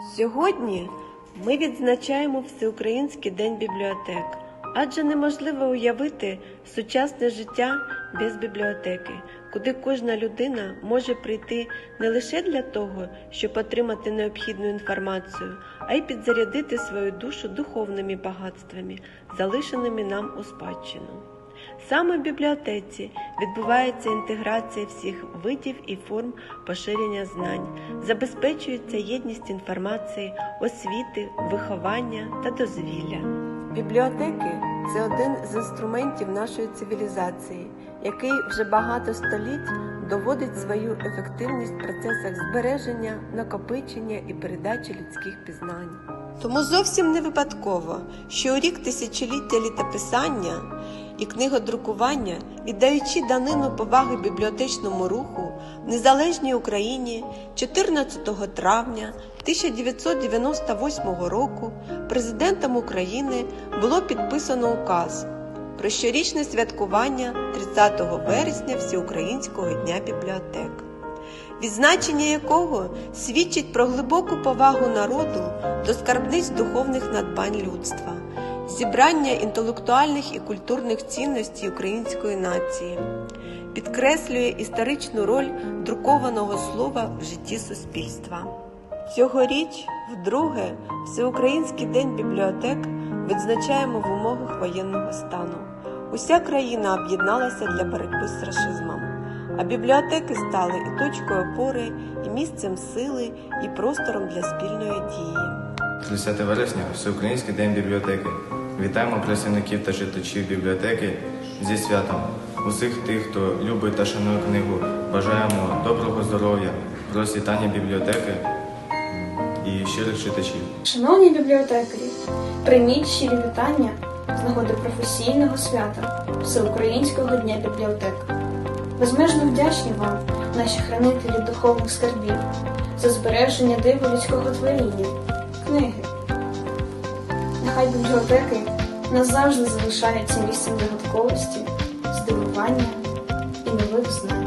Сьогодні ми відзначаємо Всеукраїнський день бібліотек, адже неможливо уявити сучасне життя без бібліотеки, куди кожна людина може прийти не лише для того, щоб отримати необхідну інформацію, а й підзарядити свою душу духовними багатствами, залишеними нам у спадщину. Саме в бібліотеці відбувається інтеграція всіх видів і форм поширення знань, забезпечується єдність інформації, освіти, виховання та дозвілля. Бібліотеки це один з інструментів нашої цивілізації, який вже багато століть доводить свою ефективність в процесах збереження, накопичення і передачі людських пізнань. Тому зовсім не випадково, що у рік тисячоліття літописання і книгодрукування, віддаючи данину поваги бібліотечному руху в незалежній Україні 14 травня 1998 року президентом України було підписано указ про щорічне святкування 30 вересня Всеукраїнського дня бібліотек відзначення якого свідчить про глибоку повагу народу до скарбниць духовних надбань людства, зібрання інтелектуальних і культурних цінностей української нації, підкреслює історичну роль друкованого слова в житті суспільства. Цьогоріч, вдруге, Всеукраїнський день бібліотек відзначаємо в умовах воєнного стану. Уся країна об'єдналася для боротьби з рашизмом. А бібліотеки стали і точкою опори, і місцем сили, і простором для спільної дії. 30 вересня Всеукраїнський день бібліотеки. Вітаємо працівників та читачів бібліотеки зі святом. Усіх тих, хто любить та шанує книгу, бажаємо доброго здоров'я, процвітання бібліотеки і щирих читачів. Шановні бібліотекарі, прийміть щирі вітання з нагоди професійного свята Всеукраїнського дня бібліотек. Безмежно вдячні вам, наші хранителі духовних скарбів, за збереження диву людського творіння, книги. Нехай бібліотеки назавжди залишаються місцем загадковості, здивування і нових знань.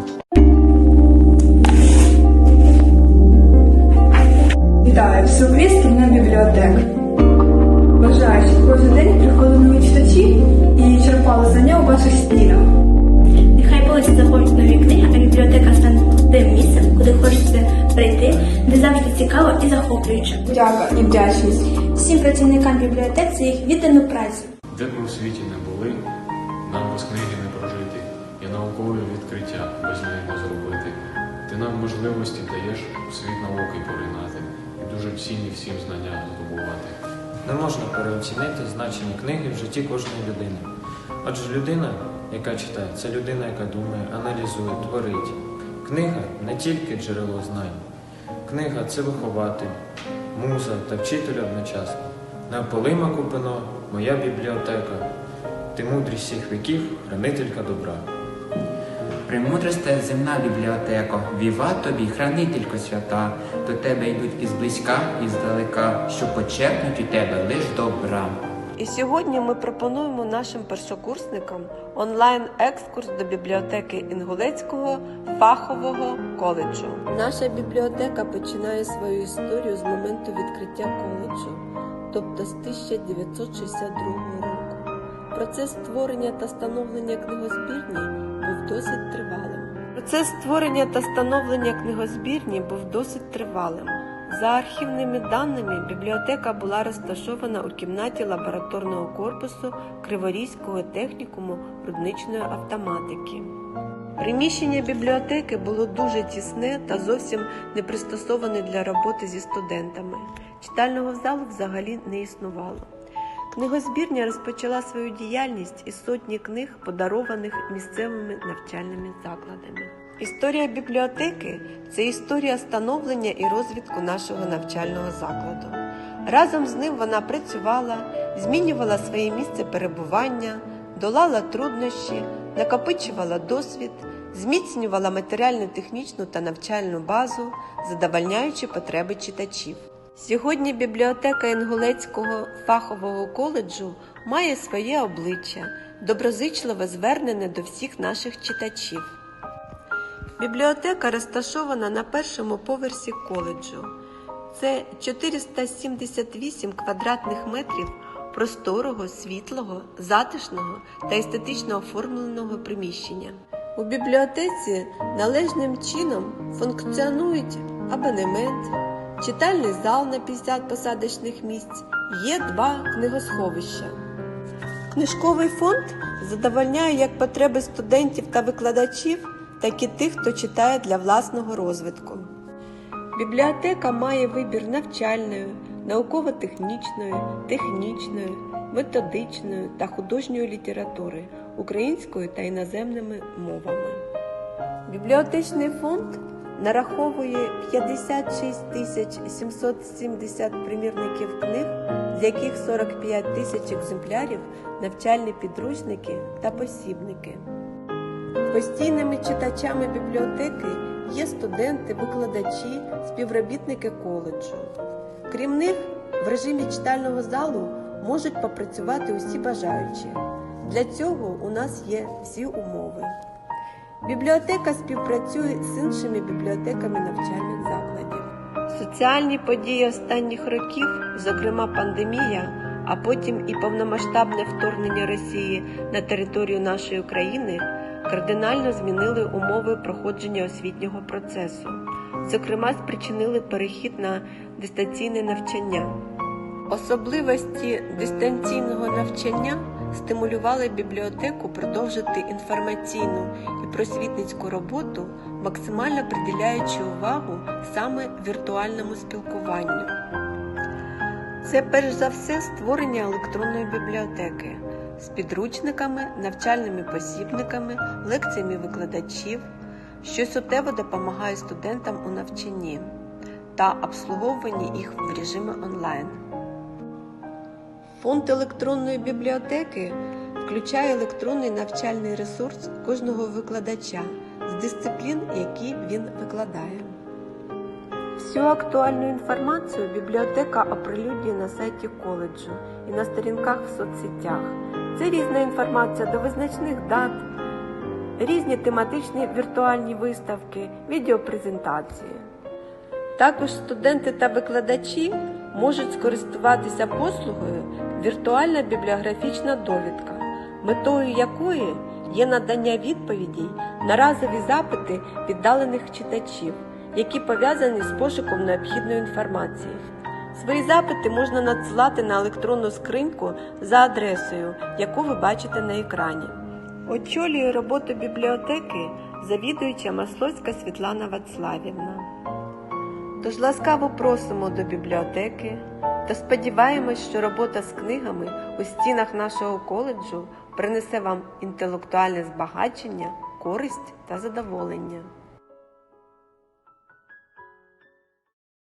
Вітаю Всеукраїнський днем бібліотек. Бажаю, щоб кожен день приходили нові читачі і черпали знання у ваших стінах. Нехай полиці заходять нові книги, цікаво і захоплююче. Подяка і вдячність. Всім працівникам бібліотек за їх віддану працю. Де б ми в світі не були, нам без книги не прожити, і наукові відкриття без неї не зробити. Ти нам можливості даєш у світ науки поринати і дуже цінні всім знання здобувати. Не можна переоцінити значення книги в житті кожної людини. Адже людина, яка читає, це людина, яка думає, аналізує, творить. Книга не тільки джерело знань. Книга це вихователь, муза та вчитель одночасно. Неополима купино, моя бібліотека. Ти мудрість всіх віків, хранителька добра. Премудросте земна бібліотеко, віва тобі, хранителько свята, до тебе йдуть із близька, і здалека, що почерпнуть у тебе лиш добра. І сьогодні ми пропонуємо нашим першокурсникам онлайн-екскурс до бібліотеки Інгулецького фахового коледжу. Наша бібліотека починає свою історію з моменту відкриття коледжу, тобто з 1962 року. Процес створення та становлення книгозбірні був досить тривалим. Процес створення та становлення книгозбірні був досить тривалим. За архівними даними, бібліотека була розташована у кімнаті лабораторного корпусу Криворізького технікуму рудничної автоматики. Приміщення бібліотеки було дуже тісне та зовсім не пристосоване для роботи зі студентами. Читального залу взагалі не існувало. Книгозбірня розпочала свою діяльність із сотні книг, подарованих місцевими навчальними закладами. Історія бібліотеки це історія становлення і розвитку нашого навчального закладу. Разом з ним вона працювала, змінювала своє місце перебування, долала труднощі, накопичувала досвід, зміцнювала матеріально-технічну та навчальну базу, задовольняючи потреби читачів. Сьогодні бібліотека Інгулецького фахового коледжу має своє обличчя, доброзичливо звернене до всіх наших читачів. Бібліотека розташована на першому поверсі коледжу. Це 478 квадратних метрів просторого, світлого, затишного та естетично оформленого приміщення. У бібліотеці належним чином функціонують абонемент, читальний зал на 50 посадочних місць, є два книгосховища. Книжковий фонд задовольняє як потреби студентів та викладачів, так і тих, хто читає для власного розвитку. Бібліотека має вибір навчальної, науково-технічної, технічної, методичної та художньої літератури українською та іноземними мовами. Бібліотечний фонд нараховує 56 тисяч 770 примірників книг, з яких 45 тисяч екземплярів навчальні підручники та посібники. Постійними читачами бібліотеки є студенти, викладачі, співробітники коледжу. Крім них, в режимі читального залу можуть попрацювати усі бажаючі. Для цього у нас є всі умови. Бібліотека співпрацює з іншими бібліотеками навчальних закладів. Соціальні події останніх років, зокрема пандемія, а потім і повномасштабне вторгнення Росії на територію нашої країни, кардинально змінили умови проходження освітнього процесу. Зокрема, спричинили перехід на дистанційне навчання. Особливості дистанційного навчання стимулювали бібліотеку продовжити інформаційну і просвітницьку роботу, максимально приділяючи увагу саме віртуальному спілкуванню. Це перш за все створення електронної бібліотеки з підручниками, навчальними посібниками, лекціями викладачів, що суттєво допомагає студентам у навчанні та обслуговуванні їх в режимі онлайн. Фонд електронної бібліотеки включає електронний навчальний ресурс кожного викладача з дисциплін, які він викладає. Всю актуальну інформацію бібліотека оприлюднює на сайті коледжу і на сторінках в соцсетях. Це різна інформація до визначних дат, різні тематичні віртуальні виставки, відеопрезентації. Також студенти та викладачі можуть скористуватися послугою віртуальна бібліографічна довідка, метою якої є надання відповідей на разові запити віддалених читачів, які пов'язані з пошуком необхідної інформації. Свої запити можна надсилати на електронну скриньку за адресою, яку ви бачите на екрані. Очолює роботу бібліотеки завідуюча Маслоцька Світлана Вацлавівна. Тож ласкаво просимо до бібліотеки та сподіваємось, що робота з книгами у стінах нашого коледжу принесе вам інтелектуальне збагачення, користь та задоволення.